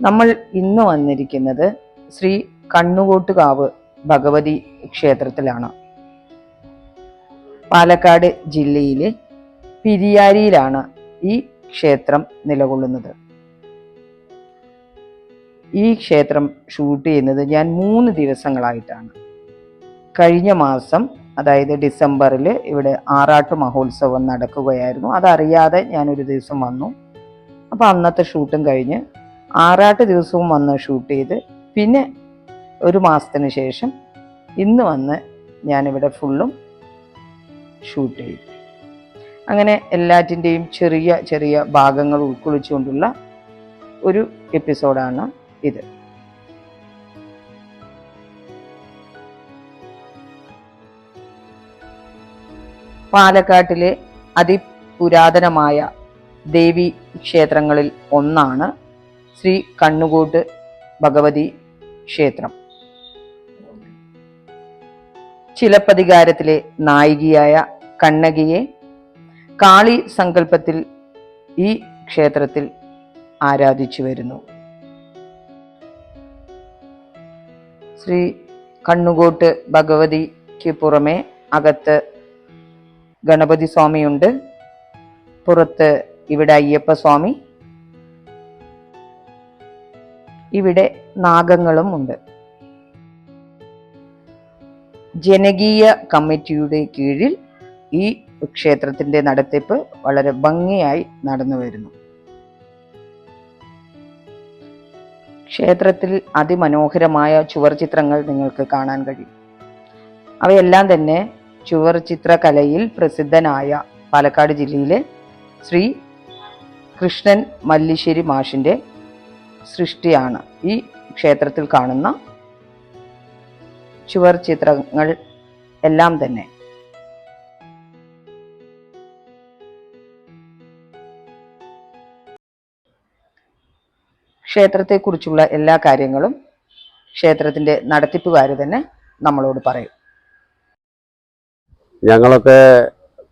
നമ്മൾ ഇന്ന് വന്നിരിക്കുന്നത് ശ്രീ കണ്ണുകോട്ടുകാവ് ഭഗവതി ക്ഷേത്രത്തിലാണ്. പാലക്കാട് ജില്ലയിലെ പിരിയാരിയിലാണ് ഈ ക്ഷേത്രം നിലകൊള്ളുന്നത്. ഈ ക്ഷേത്രം ഷൂട്ട് ചെയ്യുന്നത് ഞാൻ മൂന്ന് ദിവസങ്ങളായിട്ടാണ്. കഴിഞ്ഞ മാസം അതായത് ഡിസംബറിൽ ഇവിടെ ആറാട്ട് മഹോത്സവം നടക്കുകയായിരുന്നു. അതറിയാതെ ഞാനൊരു ദിവസം വന്നു. അപ്പോൾ അന്നത്തെ ഷൂട്ടും കഴിഞ്ഞ് ആറാട്ട് ദിവസവും വന്ന് ഷൂട്ട് ചെയ്ത് പിന്നെ ഒരു മാസത്തിന് ശേഷം ഇന്ന് വന്ന് ഞാനിവിടെ ഫുള്ളും ഷൂട്ട് ചെയ്തു. അങ്ങനെ എല്ലാറ്റിന്റെയും ചെറിയ ചെറിയ ഭാഗങ്ങൾ ഉൾക്കൊള്ളിച്ചുകൊണ്ടുള്ള ഒരു എപ്പിസോഡാണ് ഇത്. പാലക്കാട്ടിലെ അതിപുരാതനമായ ദേവി ക്ഷേത്രങ്ങളിൽ ഒന്നാണ് ശ്രീ കണ്ണുകൂട്ട് ഭഗവതി ക്ഷേത്രം. ചിലപ്പതികാരത്തിലെ നായികയായ കണ്ണകിയെ കാളി സങ്കല്പത്തിൽ ഈ ക്ഷേത്രത്തിൽ ആരാധിച്ചു വരുന്നു. ശ്രീ കണ്ണുകോട്ട് ഭഗവതിക്ക് പുറമെ അകത്ത് ഗണപതി സ്വാമിയുണ്ട് പുറത്ത് ഇവിടെ അയ്യപ്പ സ്വാമി ഇവിടെ നാഗങ്ങളും ഉണ്ട്. ജനകീയ കമ്മിറ്റിയുടെ കീഴിൽ ഈ ക്ഷേത്രത്തിന്റെ നടത്തിപ്പ് വളരെ ഭംഗിയായി നടന്നു വരുന്നു. ക്ഷേത്രത്തിൽ അതിമനോഹരമായ ചുവർ ചിത്രങ്ങൾ നിങ്ങൾക്ക് കാണാൻ കഴിയും. അവയെല്ലാം തന്നെ ചുവർ ചിത്രകലയിൽ പ്രസിദ്ധനായ പാലക്കാട് ജില്ലയിലെ ശ്രീ കൃഷ്ണൻ മല്ലിശ്ശേരി മാഷിന്റെ സൃഷ്ടിയാണ് ഈ ക്ഷേത്രത്തിൽ കാണുന്ന ചുവർ ചിത്രങ്ങൾ എല്ലാം തന്നെ. ക്ഷേത്രത്തെക്കുറിച്ചുള്ള എല്ലാ കാര്യങ്ങളും ക്ഷേത്രത്തിന്റെ നടത്തിപ്പുകാർ തന്നെ നമ്മളോട് പറയും. ഞങ്ങളൊക്കെ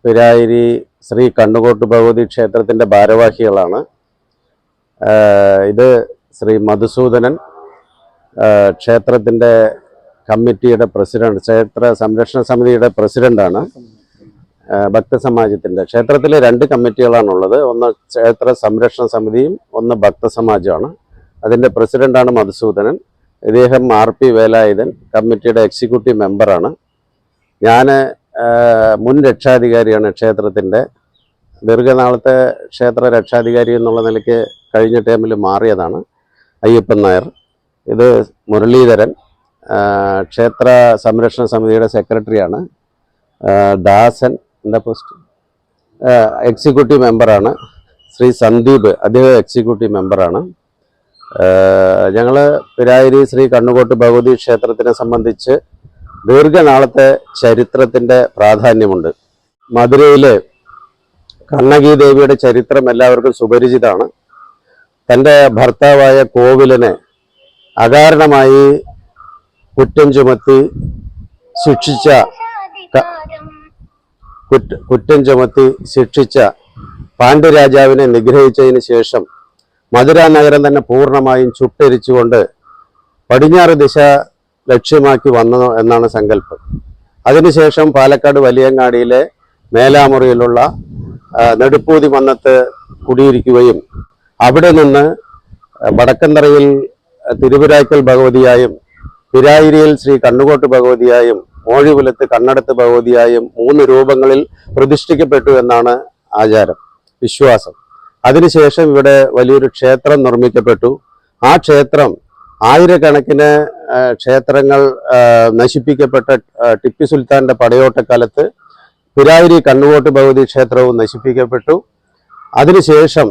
പിരായിരി ശ്രീ കണ്ണുകോട്ട് ഭഗവതി ക്ഷേത്രത്തിന്റെ ഭാരവാഹികളാണ്. ഇത് ശ്രീ മധുസൂദനൻ ക്ഷേത്രത്തിന്റെ കമ്മിറ്റിയുടെ പ്രസിഡന്റ് ക്ഷേത്ര സംരക്ഷണ സമിതിയുടെ പ്രസിഡന്റാണ് ഭക്തസമാജത്തിന്റെ ക്ഷേത്രത്തിൽ രണ്ട് കമ്മിറ്റികളാണുള്ളത്. ഒന്ന് ക്ഷേത്ര സംരക്ഷണ സമിതിയും ഒന്ന് ഭക്തസമാജമാണ്. അതിന്റെ പ്രസിഡന്റാണ് മധുസൂദനൻ. ഇദ്ദേഹം ആർ പി വേലായുധൻ കമ്മിറ്റിയുടെ എക്സിക്യൂട്ടീവ് മെമ്പറാണ്. ഞാൻ മുൻ രക്ഷാധികാരിയാണ് ക്ഷേത്രത്തിന്റെ ദീർഘനാളത്തെ ക്ഷേത്ര രക്ഷാധികാരി എന്നുള്ള നിലയ്ക്ക് കഴിഞ്ഞ ടൈമിൽ മാറിയതാണ്. അയ്യപ്പൻ നായർ. ഇത് മുരളീധരൻ ക്ഷേത്ര സംരക്ഷണ സമിതിയുടെ സെക്രട്ടറിയാണ്. ദാസൻ എന്താ പോസ്റ്റ് എക്സിക്യൂട്ടീവ് മെമ്പറാണ് ശ്രീ സന്ദീപ് അദ്ദേഹം എക്സിക്യൂട്ടീവ് മെമ്പറാണ് ഞങ്ങൾ പിരായിരി ശ്രീ കണ്ണുകോട്ട് ഭഗവതി ക്ഷേത്രത്തിനെ സംബന്ധിച്ച് ദീർഘനാളത്തെ ചരിത്രത്തിന്റെ പ്രാധാന്യമുണ്ട്. മധുരയിലെ കണ്ണകി ദേവിയുടെ ചരിത്രം എല്ലാവർക്കും സുപരിചിതമാണ്. തന്റെ ഭർത്താവായ കോവിലനെ അകാരണമായി കുറ്റം ചുമത്തി ശിക്ഷിച്ച കുറ്റ- ചുമത്തി ശിക്ഷിച്ച പാണ്ഡ്യരാജാവിനെ നിഗ്രഹിച്ചതിന് ശേഷം മധുര നഗരം തന്നെ പൂർണമായും ചുട്ടരിച്ചുകൊണ്ട് പടിഞ്ഞാറ് ദിശ ലക്ഷ്യമാക്കി വന്നു എന്നാണ് സങ്കല്പം. അതിനുശേഷം പാലക്കാട് വലിയങ്ങാടിയിലെ മേലാമുറിയിലുള്ള നെടുപ്പൂതി മന്നത്ത് കുടിയിരിക്കുകയും അവിടെ നിന്ന് വടക്കന്തറയിൽ തിരുവിരായ്ക്കൽ ഭഗവതിയായും പിരായിരിയിൽ ശ്രീ കണ്ണുകോട്ട് ഭഗവതിയായും മോഴിപുലത്ത് കണ്ണടത്ത് ഭഗവതിയായും മൂന്ന് രൂപങ്ങളിൽ പ്രതിഷ്ഠിക്കപ്പെട്ടു എന്നാണ് ആചാരം വിശ്വാസം. അതിനുശേഷം ഇവിടെ വലിയൊരു ക്ഷേത്രം നിർമ്മിക്കപ്പെട്ടു. ആ ക്ഷേത്രം ആയിരക്കണക്കിന് ക്ഷേത്രങ്ങൾ നശിപ്പിക്കപ്പെട്ട ടിപ്പി സുൽത്താന്റെ പടയോട്ടക്കാലത്ത് പിരായിരി കണ്ണുകോട്ട് ഭഗവതി ക്ഷേത്രവും നശിപ്പിക്കപ്പെട്ടു. അതിനുശേഷം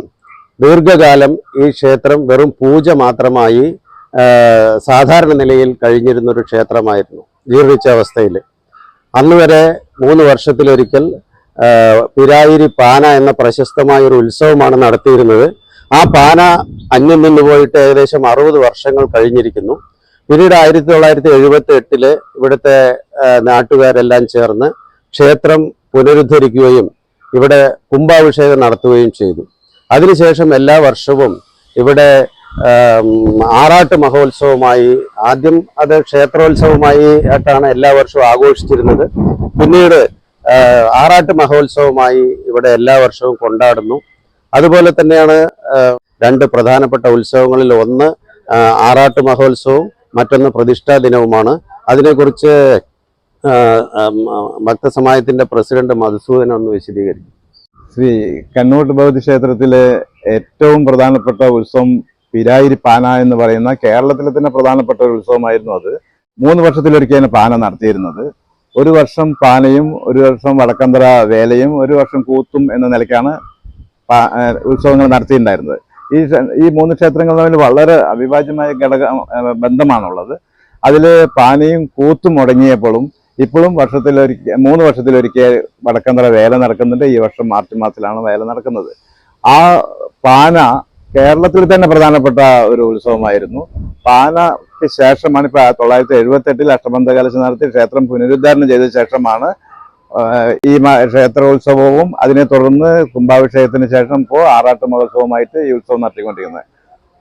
ദീർഘകാലം ഈ ക്ഷേത്രം വെറും പൂജ മാത്രമായി സാധാരണ നിലയിൽ കഴിഞ്ഞിരുന്നൊരു ക്ഷേത്രമായിരുന്നു ജീർണിച്ച അവസ്ഥയിൽ അന്ന് വരെ മൂന്ന് വർഷത്തിലൊരിക്കൽ പിരായിരി പാന എന്ന പ്രശസ്തമായ ഒരു ഉത്സവമാണ് നടത്തിയിരുന്നത്. ആ പാന അന്യം നിന്ന് പോയിട്ട് ഏകദേശം അറുപത് വർഷങ്ങൾ കഴിഞ്ഞിരിക്കുന്നു. പിന്നീട് ആയിരത്തി തൊള്ളായിരത്തി എഴുപത്തി എട്ടിൽ ഇവിടുത്തെ നാട്ടുകാരെല്ലാം ചേർന്ന് ക്ഷേത്രം പുനരുദ്ധരിക്കുകയും ഇവിടെ കുംഭാഭിഷേകം നടത്തുകയും ചെയ്തു. അതിനുശേഷം എല്ലാ വർഷവും ഇവിടെ ആറാട്ട് മഹോത്സവമായി ആദ്യം അത് ക്ഷേത്രോത്സവമായി ആയിട്ടാണ് എല്ലാ വർഷവും ആഘോഷിച്ചിരുന്നത്. പിന്നീട് ആറാട്ട് മഹോത്സവമായി ഇവിടെ എല്ലാ വർഷവും കൊണ്ടാടുന്നു. അതുപോലെ തന്നെയാണ് രണ്ട് പ്രധാനപ്പെട്ട ഉത്സവങ്ങളിൽ ഒന്ന് ആറാട്ട് മഹോത്സവവും മറ്റൊന്ന് പ്രതിഷ്ഠാ ദിനവുമാണ്. അതിനെക്കുറിച്ച് ഭക്തസമായത്തിന്റെ പ്രസിഡന്റ് മധുസൂദൻ ഒന്ന് വിശദീകരിക്കും. ശ്രീ കണ്ണൂട്ട് ഭഗവതി ക്ഷേത്രത്തിലെ ഏറ്റവും പ്രധാനപ്പെട്ട ഉത്സവം പിരായിരി പാന എന്ന് പറയുന്ന കേരളത്തിലെ തന്നെ പ്രധാനപ്പെട്ട ഒരു ഉത്സവമായിരുന്നു അത്. മൂന്ന് വർഷത്തിലൊരിക്കലാണ് പാന നടത്തിയിരുന്നത്. ഒരു വർഷം പാനയും ഒരു വർഷം വടക്കന്തര വേലയും ഒരു വർഷം കൂത്തും എന്ന നിലയ്ക്കാണ് ഉത്സവങ്ങൾ നടത്തിയിട്ടുണ്ടായിരുന്നത്. ഈ ഈ മൂന്ന് ക്ഷേത്രങ്ങൾ തമ്മിൽ വളരെ അവിഭാജ്യമായ ഘടക ബന്ധമാണുള്ളത്. അതിൽ പാനയും കൂത്തും മുടങ്ങിയപ്പോഴും ഇപ്പോഴും വർഷത്തിലൊരിക്കൽ മൂന്ന് വർഷത്തിലൊരിക്കൽ വടക്കന്തറ വേല നടക്കുന്നുണ്ട്. ഈ വർഷം മാർച്ച് മാസത്തിലാണ് വേല നടക്കുന്നത്. ആ പാന കേരളത്തിൽ തന്നെ പ്രധാനപ്പെട്ട ഒരു ഉത്സവമായിരുന്നു. പാനയ്ക്ക് ശേഷമാണ് ഇപ്പൊ തൊള്ളായിരത്തി എഴുപത്തി എട്ടിൽ അഷ്ടബന്ധ കലശം നടത്തി ക്ഷേത്രം പുനരുദ്ധാരണം ചെയ്ത ശേഷമാണ് ഈ ക്ഷേത്രോത്സവവും അതിനെ തുടർന്ന് കുംഭാഭിഷേകത്തിന് ശേഷം ഇപ്പോൾ ആറാട്ട് മഹോത്സവമായിട്ട് ഈ ഉത്സവം നടത്തിക്കൊണ്ടിരിക്കുന്നത്.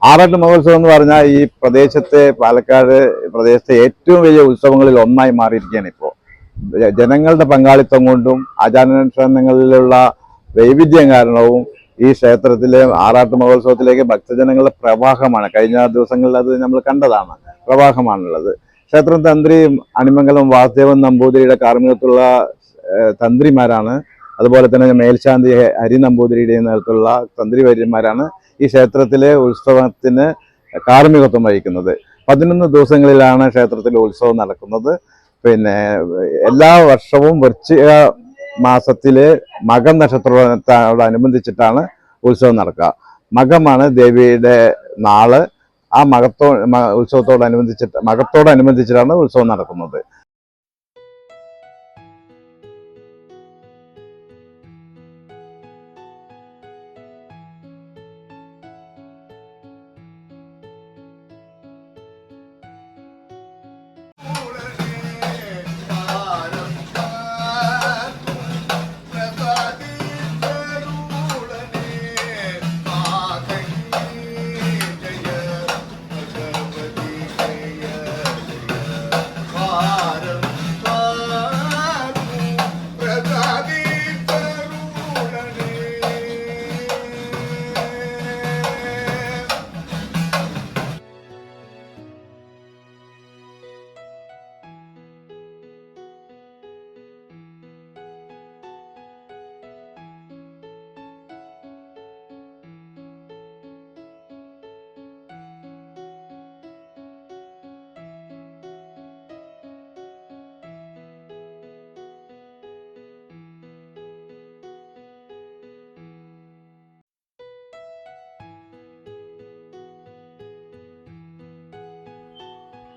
ആറാട്ട് മഹോത്സവം എന്ന് പറഞ്ഞാൽ ഈ പ്രദേശത്തെ പാലക്കാട് പ്രദേശത്തെ ഏറ്റവും വലിയ ഉത്സവങ്ങളിൽ ഒന്നായി മാറിയിരിക്കുകയാണ് ഇപ്പോൾ ജനങ്ങളുടെ പങ്കാളിത്തം കൊണ്ടും ആചാരാനുഷ്ഠാനങ്ങളിലുള്ള വൈവിധ്യം കാരണവും ഈ ക്ഷേത്രത്തിലെ ആറാട്ട് മഹോത്സവത്തിലേക്ക് ഭക്തജനങ്ങളുടെ പ്രവാഹമാണ്. കഴിഞ്ഞ ദിവസങ്ങളിൽ അത് നമ്മൾ കണ്ടതാണ്. പ്രവാഹമാണുള്ളത്. ക്ഷേത്രം തന്ത്രി അണിമംഗലം വാസുദേവൻ നമ്പൂതിരിയുടെ കാർമ്മികത്തുള്ള തന്ത്രിമാരാണ്. അതുപോലെ തന്നെ മേൽശാന്തി ഹരി നമ്പൂതിരിയുടെ നേതൃത്വമുള്ള തന്ത്രിവര്യന്മാരാണ്. ഈ ക്ഷേത്രത്തിലെ ഉത്സവത്തിന് കാർമ്മികത്വം വഹിക്കുന്നത്. പതിനൊന്ന് ദിവസങ്ങളിലാണ് ക്ഷേത്രത്തിലെ ഉത്സവം നടക്കുന്നത്. പിന്നെ എല്ലാ വർഷവും വൃശ്ചിക മാസത്തിലെ മകം നക്ഷത്രത്തോടനുബന്ധിച്ചിട്ടാണ് ഉത്സവം നടക്കുക. മകമാണ് ദേവിയുടെ നാൾ. ആ മകത്തോ ഉത്സവത്തോടനുബന്ധിച്ചിട്ട് മകത്തോടനുബന്ധിച്ചിട്ടാണ് ഉത്സവം നടക്കുന്നത്.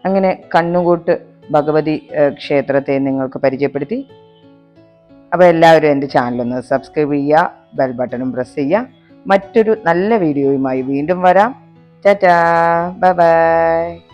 അങ്ങനെ കണ്ണുകൂട്ട് ഭഗവതി ക്ഷേത്രത്തെ നിങ്ങൾക്ക് പരിചയപ്പെടുത്തി. അപ്പോൾ എല്ലാവരും എന്റെ ചാനലൊന്ന് സബ്സ്ക്രൈബ് ചെയ്യുക ബെൽ ബട്ടണും പ്രസ് ചെയ്യുക. മറ്റൊരു നല്ല വീഡിയോയുമായി വീണ്ടും വരാം. Tata bye bye.